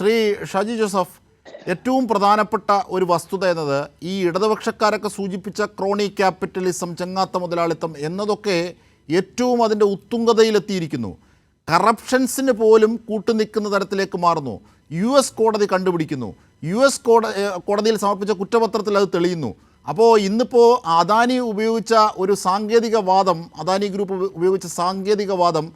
Shri Shaji Joseph ഏറ്റവും പ്രധാനപ്പെട്ട ഒരു വസ്തുത എന്നത് ഈ ഇടതുപക്ഷക്കാരൊക്കെ സൂചിപ്പിച്ച ക്രോണി ക്യാപിറ്റലിസം ചെങ്ങാത്ത മുതലാളിത്തം എന്നതൊക്കെ ഏറ്റവും അതിന്റെ ഉത്തുംഗതയിലെത്തിയിരിക്കുന്നു. കറപ്ഷൻസിന് പോലും കൂട്ടുനിൽക്കുന്ന തരത്തിലേക്ക് മാറുന്നു. യു എസ് കോടതി കണ്ടുപിടിക്കുന്നു. യു എസ് കോട കോടതിയിൽ സമർപ്പിച്ച കുറ്റപത്രത്തിൽ അത് തെളിയുന്നു. അപ്പോൾ ഇന്നിപ്പോൾ അദാനി ഉപയോഗിച്ച ഒരു സാങ്കേതിക വാദം അദാനി ഗ്രൂപ്പ് ഉപയോഗിച്ച സാങ്കേതിക വാദം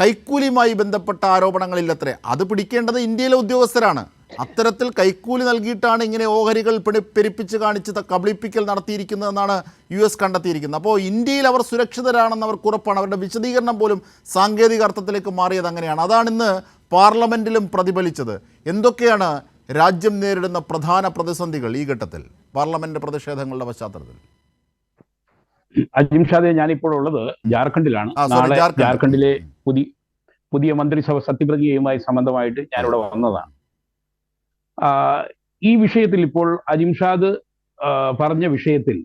കൈക്കൂലിയുമായി ബന്ധപ്പെട്ട ആരോപണങ്ങളില്ലത്രേ അത് പിടിക്കേണ്ടത് ഇന്ത്യയിലെ ഉദ്യോഗസ്ഥരാണ്. അത്തരത്തിൽ കൈക്കൂലി നൽകിയിട്ടാണ് ഇങ്ങനെ ഓഹരികൾ പിടി പെരിപ്പിച്ച് കാണിച്ച് കബളിപ്പിക്കൽ നടത്തിയിരിക്കുന്നതെന്നാണ് യു എസ് കണ്ടെത്തിയിരിക്കുന്നത്. അപ്പോൾ ഇന്ത്യയിൽ അവർ സുരക്ഷിതരാണെന്ന് അവർക്ക് ഉറപ്പാണ്. അവരുടെ വിശദീകരണം പോലും സാങ്കേതിക അർത്ഥത്തിലേക്ക് മാറിയത് അങ്ങനെയാണ്. അതാണ് ഇന്ന് പാർലമെന്റിലും പ്രതിഫലിച്ചത്. എന്തൊക്കെയാണ് രാജ്യം നേരിടുന്ന പ്രധാന പ്രതിസന്ധികൾ ഈ ഘട്ടത്തിൽ? പാർലമെന്റ് പ്രതിഷേധങ്ങളുടെ പശ്ചാത്തലത്തിൽ. അജിംഷാദെ ഞാനിപ്പോൾ ഉള്ളത് ജാർഖണ്ഡിലാണ്. ജാർഖണ്ഡിലെ പുതിയ പുതിയ മന്ത്രിസഭ സത്യപ്രതിജ്ഞയുമായി സംബന്ധമായിട്ട് ഞാനിവിടെ വന്നതാണ്. ഈ വിഷയത്തിൽ ഇപ്പോൾ അജിംഷാദ് പറഞ്ഞ വിഷയത്തിൽ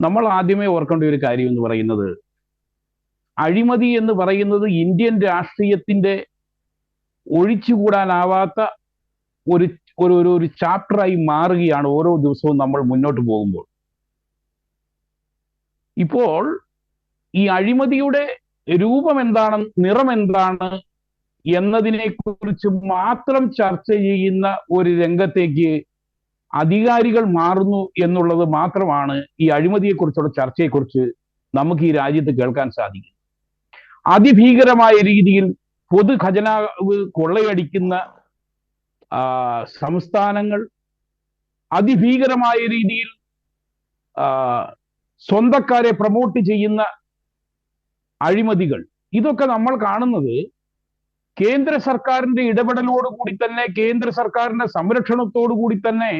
നമ്മൾ ആദ്യമേ ഓർക്കേണ്ട ഒരു കാര്യം എന്ന് പറയുന്നത് അഴിമതി എന്ന് പറയുന്നത് ഇന്ത്യൻ രാഷ്ട്രീയത്തിന്റെ ഒഴിച്ചുകൂടാനാവാത്ത ഒരു ഒരു ഒരു ഒരു ചാപ്റ്ററായി മാറുകയാണ് ഓരോ ദിവസവും നമ്മൾ മുന്നോട്ട് പോകുമ്പോൾ. ഇപ്പോൾ ഈ അഴിമതിയുടെ രൂപം എന്താണ്? നിറം എന്താണ്? എന്നതിനെ കുറിച്ച് മാത്രം ചർച്ച ചെയ്യുന്ന ഒരു രംഗത്തേക്ക് അധികാരികൾ മാറുന്നു എന്നുള്ളത് മാത്രമാണ് ഈ അഴിമതിയെക്കുറിച്ചുള്ള ചർച്ചയെക്കുറിച്ച് നമുക്ക് ഈ രാജ്യത്ത് കേൾക്കാൻ സാധിക്കും അതിഭീകരമായ രീതിയിൽ പൊതു ഖജനാവ് കൊള്ളയടിക്കുന്ന സംസ്ഥാനങ്ങൾ അതിഭീകരമായ രീതിയിൽ സ്വന്തക്കാരെ പ്രമോട്ട് ചെയ്യുന്ന അഴിമതികൾ. ഇതൊക്കെ നമ്മൾ കാണുന്നത് കേന്ദ്ര സർക്കാരിന്റെ ഇടപെടലോടുകൂടി തന്നെ കേന്ദ്ര സർക്കാരിന്റെ സംരക്ഷണത്തോടു കൂടി തന്നെ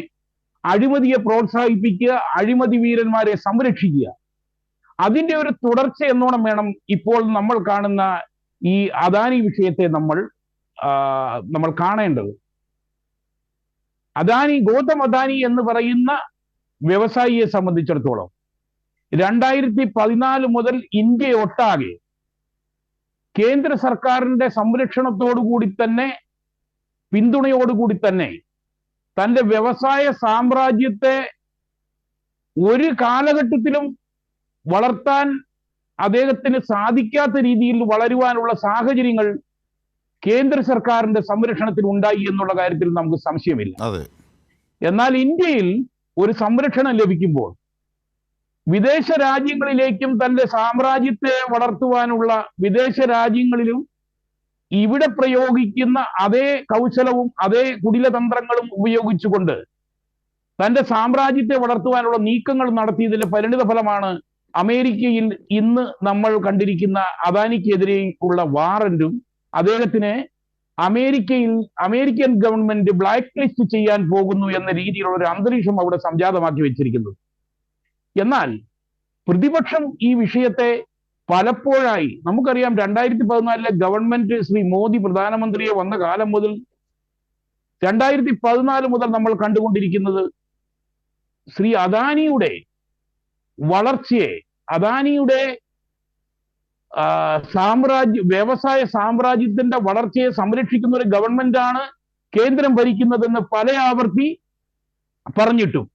അഴിമതിയെ പ്രോത്സാഹിപ്പിക്കുക അഴിമതി വീരന്മാരെ സംരക്ഷിക്കുക. അതിന്റെ ഒരു തുടർച്ച എന്നോണം വേണം ഇപ്പോൾ നമ്മൾ കാണുന്ന ഈ അദാനി വിഷയത്തെ നമ്മൾ നമ്മൾ കാണേണ്ടത്. അദാനി ഗൗതം അദാനി എന്ന് പറയുന്ന വ്യവസായിയെ സംബന്ധിച്ചിടത്തോളം രണ്ടായിരത്തി പതിനാല് മുതൽ ഇന്ത്യ ഒട്ടാകെ കേന്ദ്ര സർക്കാരിന്റെ സംരക്ഷണത്തോടുകൂടി തന്നെ പിന്തുണയോടുകൂടി തന്നെ തന്റെ വ്യവസായ സാമ്രാജ്യത്തെ ഒരു കാലഘട്ടത്തിലും വളർത്താൻ അദ്ദേഹത്തിന് സാധിക്കാത്ത രീതിയിൽ വളരുവാനുള്ള സാഹചര്യങ്ങൾ കേന്ദ്ര സർക്കാരിന്റെ സംരക്ഷണത്തിൽ ഉണ്ടായി എന്നുള്ള കാര്യത്തിൽ നമുക്ക് സംശയമില്ല. എന്നാൽ ഇന്ത്യയിൽ ഒരു സംരക്ഷണം ലഭിക്കുമ്പോൾ വിദേശ രാജ്യങ്ങളിലേക്കും തന്റെ സാമ്രാജ്യത്തെ വളർത്തുവാനുള്ള വിദേശ രാജ്യങ്ങളിലും ഇവിടെ പ്രയോഗിക്കുന്ന അതേ കൗശലവും അതേ കുടിലതന്ത്രങ്ങളും ഉപയോഗിച്ചുകൊണ്ട് തന്റെ സാമ്രാജ്യത്തെ വളർത്തുവാനുള്ള നീക്കങ്ങൾ നടത്തിയതിന്റെ പരിണിത ഫലമാണ് അമേരിക്കയിൽ ഇന്ന് നമ്മൾ കണ്ടിരിക്കുന്ന അദാനിക്കെതിരെയുള്ള വാറന്റും അദ്ദേഹത്തിനെ അമേരിക്കയിൽ അമേരിക്കൻ ഗവൺമെന്റ് ബ്ലാക്ക് ലിസ്റ്റ് ചെയ്യാൻ പോകുന്നു എന്ന രീതിയിലുള്ള ഒരു അന്തരീക്ഷം അവിടെ സംജാതമാക്കി വെച്ചിരിക്കുന്നത് എന്നാൽ പ്രതിപക്ഷം ഈ വിഷയത്തെ പലപ്പോഴായി നമുക്കറിയാം രണ്ടായിരത്തി പതിനാലിലെ ഗവൺമെന്റ് ശ്രീ മോദി പ്രധാനമന്ത്രിയെ വന്ന കാലം മുതൽ രണ്ടായിരത്തി പതിനാല് മുതൽ നമ്മൾ കണ്ടുകൊണ്ടിരിക്കുന്നത് ശ്രീ അദാനിയുടെ വളർച്ചയെ അദാനിയുടെ സാമ്രാജ്യ വ്യവസായ സാമ്രാജ്യത്തിന്റെ വളർച്ചയെ സംരക്ഷിക്കുന്ന ഒരു ഗവൺമെന്റാണ് കേന്ദ്രം ഭരിക്കുന്നതെന്ന് പല ആവർത്തി പറഞ്ഞിട്ടും.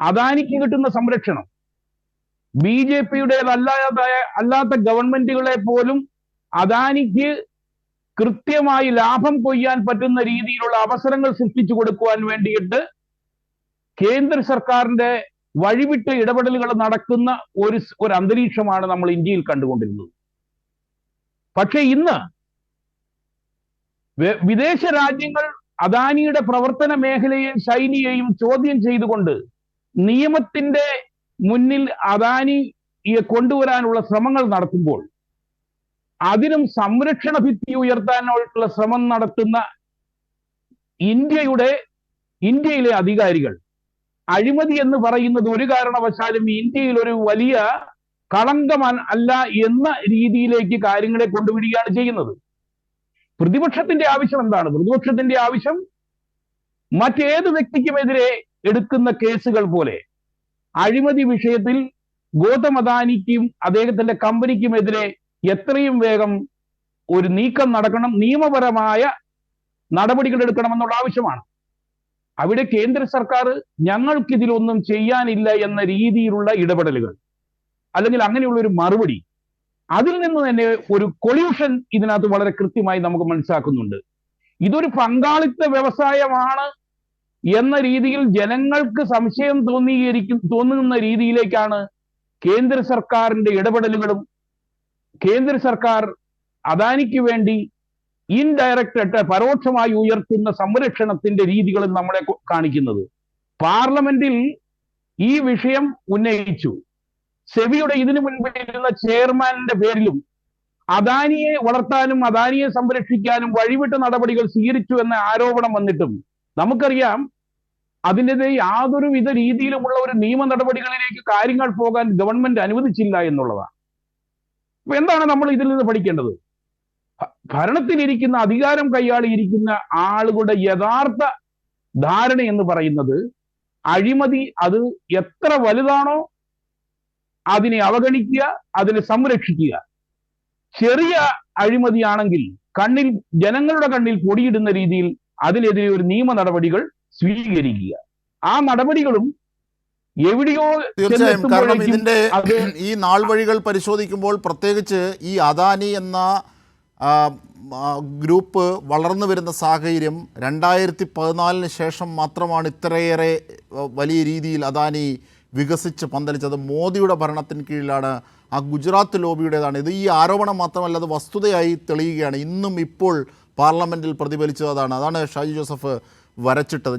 അദാനിക്ക് കിട്ടുന്ന സംരക്ഷണം. ബി ജെ പിയുടേതല്ലാതായ അല്ലാത്ത ഗവൺമെന്റുകളെ പോലും അദാനിക്ക് കൃത്യമായി ലാഭം കൊയ്യാൻ പറ്റുന്ന രീതിയിലുള്ള അവസരങ്ങൾ സൃഷ്ടിച്ചു കൊടുക്കുവാൻ വേണ്ടിയിട്ട് കേന്ദ്ര സർക്കാരിന്റെ വഴിവിട്ട ഇടപെടലുകൾ നടക്കുന്ന ഒരു ഒരു അന്തരീക്ഷമാണ് നമ്മൾ ഇന്ത്യയിൽ കണ്ടുകൊണ്ടിരുന്നത്. പക്ഷെ ഇന്ന് വിദേശ രാജ്യങ്ങൾ അദാനിയുടെ പ്രവർത്തന മേഖലയെയും ശൈലിയെയും ചോദ്യം ചെയ്തുകൊണ്ട് നിയമത്തിന്റെ മുന്നിൽ അദാനിയെ കൊണ്ടുവരാനുള്ള ശ്രമങ്ങൾ നടത്തുമ്പോൾ അതിനും സംരക്ഷണ ഭിത്തി ഉയർത്താനായിട്ടുള്ള ശ്രമം നടത്തുന്ന ഇന്ത്യയുടെ ഇന്ത്യയിലെ അധികാരികൾ. അഴിമതി എന്ന് പറയുന്നത് ഒരു കാരണവശാലും ഇന്ത്യയിൽ ഒരു വലിയ കളങ്കമാൻ അല്ല എന്ന രീതിയിലേക്ക് കാര്യങ്ങളെ കൊണ്ടുവിടുകയാണ് ചെയ്യുന്നത്. പ്രതിപക്ഷത്തിന്റെ ആവശ്യം എന്താണ്? പ്രതിപക്ഷത്തിന്റെ ആവശ്യം മറ്റേത് വ്യക്തിക്കുമെതിരെ എടുക്കുന്ന കേസുകൾ പോലെ. അഴിമതി വിഷയത്തിൽ ഗൗതം അദാനിക്കും അദ്ദേഹത്തിന്റെ കമ്പനിക്കുമെതിരെ എത്രയും വേഗം ഒരു നീക്കം നടക്കണം. നിയമപരമായ നടപടികൾ എടുക്കണമെന്നുള്ള ആവശ്യമാണ്. അവിടെ കേന്ദ്ര സർക്കാർ ഞങ്ങൾക്കിതിലൊന്നും ചെയ്യാനില്ല എന്ന രീതിയിലുള്ള ഇടപെടലുകൾ അല്ലെങ്കിൽ അങ്ങനെയുള്ള ഒരു മറുപടി അതിൽ നിന്ന് തന്നെ ഒരു കൊല്യൂഷൻ ഇതിനകത്ത് വളരെ കൃത്യമായി നമുക്ക് മനസ്സിലാക്കുന്നുണ്ട്. ഇതൊരു പങ്കാളിത്ത വ്യവസായമാണ് എന്ന രീതിയിൽ ജനങ്ങൾക്ക് സംശയം തോന്നിയിരിക്കും തോന്നുന്ന രീതിയിലേക്കാണ് കേന്ദ്ര സർക്കാരിന്റെ ഇടപെടലുകളും. കേന്ദ്ര സർക്കാർ അദാനിക്ക് വേണ്ടി ഇൻഡയറക്റ്റ് ആയിട്ട് പരോക്ഷമായി ഉയർത്തുന്ന സംരക്ഷണത്തിന്റെ രീതികളും നമ്മളെ കാണിക്കുന്നത്. പാർലമെന്റിൽ ഈ വിഷയം ഉന്നയിച്ചു. സെബിയുടെ ഇതിനു മുൻപിലിരുന്ന ചെയർമാന്റെ പേരിലും അദാനിയെ വളർത്താനും അദാനിയെ സംരക്ഷിക്കാനും വഴിവിട്ട നടപടികൾ സ്വീകരിച്ചു എന്ന ആരോപണം വന്നിട്ടും നമുക്കറിയാം അതിന്റെതായ യാതൊരുവിധ രീതിയിലുമുള്ള ഒരു നിയമ നടപടികളിലേക്ക് കാര്യങ്ങൾ പോകാൻ ഗവൺമെന്റ് അനുവദിച്ചില്ല എന്നുള്ളതാണ്. അപ്പൊ എന്താണ് നമ്മൾ ഇതിൽ നിന്ന് പഠിക്കേണ്ടത്? ഭരണത്തിലിരിക്കുന്ന അധികാരം കൈയാളിയിരിക്കുന്ന ആളുകളുടെ യഥാർത്ഥ ധാരണ എന്ന് പറയുന്നത് അഴിമതി അത് എത്ര വലുതാണോ അതിനെ അവഗണിക്കുക അതിനെ സംരക്ഷിക്കുക. ചെറിയ അഴിമതിയാണെങ്കിൽ കണ്ണിൽ ജനങ്ങളുടെ കണ്ണിൽ പൊടിയിടുന്ന രീതിയിൽ അതിനെതിരെ ഒരു നിയമ നടപടികൾ സ്വീകരിക്കുക. ആ നടപടികളും എവിടെയോ തീർച്ചയായും കാരണം ഇതിന്റെ ഈ നാൾ വഴികൾ പരിശോധിക്കുമ്പോൾ പ്രത്യേകിച്ച് ഈ അദാനി എന്ന ഗ്രൂപ്പ് വളർന്നു വരുന്ന സാഹചര്യം രണ്ടായിരത്തി പതിനാലിന് ശേഷം മാത്രമാണ് ഇത്രയേറെ വലിയ രീതിയിൽ അദാനി വികസിച്ച് പന്തലിച്ചത്. മോദിയുടെ ഭരണത്തിന് കീഴിലാണ് ആ ഗുജറാത്ത് ലോബിയുടേതാണ്. ഇത് ഈ ആരോപണം മാത്രമല്ല അത് വസ്തുതയായി തെളിയുകയാണ്. ഇന്നും ഇപ്പോൾ പാർലമെന്റിൽ പ്രതിഫലിച്ചത് അതാണ്. അതാണ് ഷാജി ജോസഫ് വരച്ചിട്ടത്.